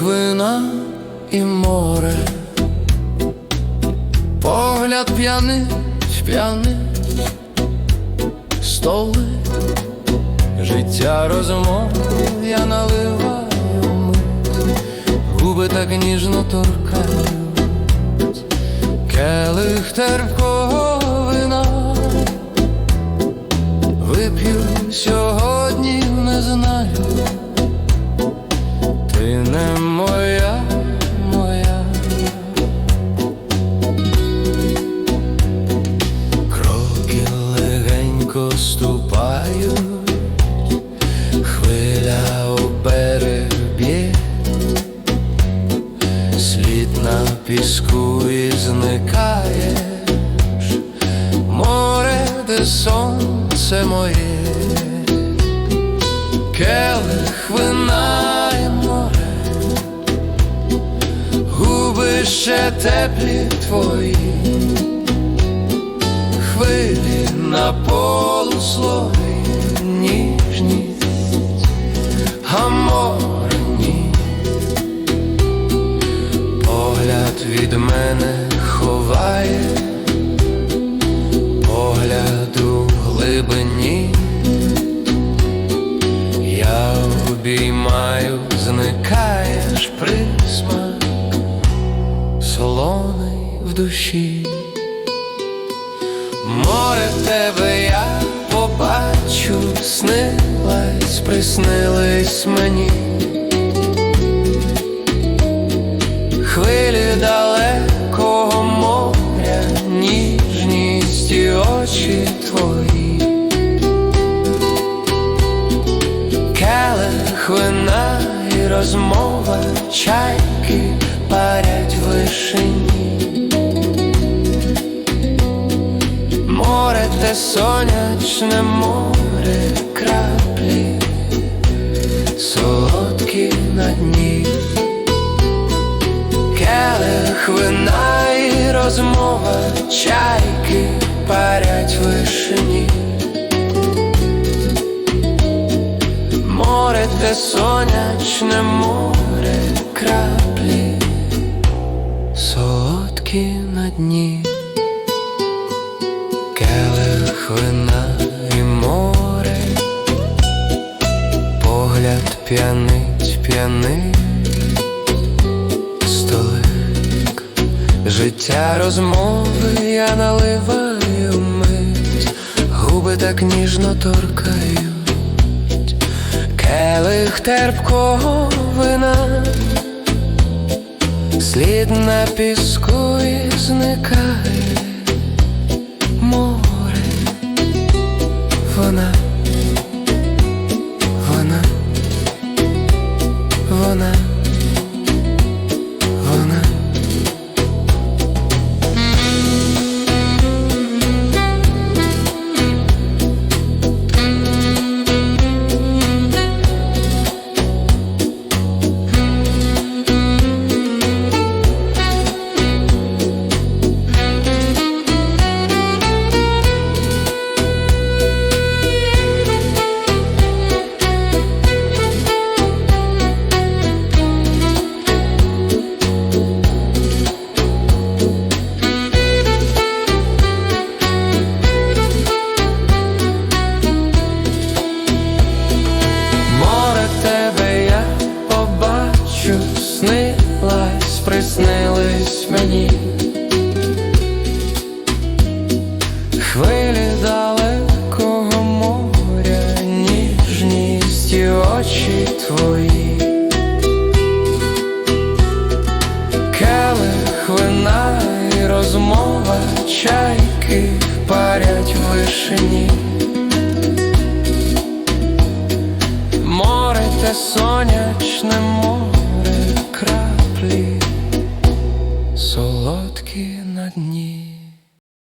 вина і море, погляд п'яний, п'яний, столи, життя розмов я наливаю мить, губи так ніжно торкають, келих терпкого вина, вип'ю сьогодні. Сонце моє, келих вина і море, губи ще теплі твої. Хвилі на полуслові ніжність, душі. Море тебе я побачу, снилась, приснились мені. Розмова, чайки парять в вишині. Море те сонячне море краплі, солодкі на дні, келих вина і розмова, чайки парять в вишині. Море сонячне море краплі, солодкі на дні. Келих вина і море, погляд п'янить, п'яний столик, життя розмови я наливаю мить, губи так ніжно торкають, келих терпкого вина, слід на піску і зникає тишині, море те сонячне море.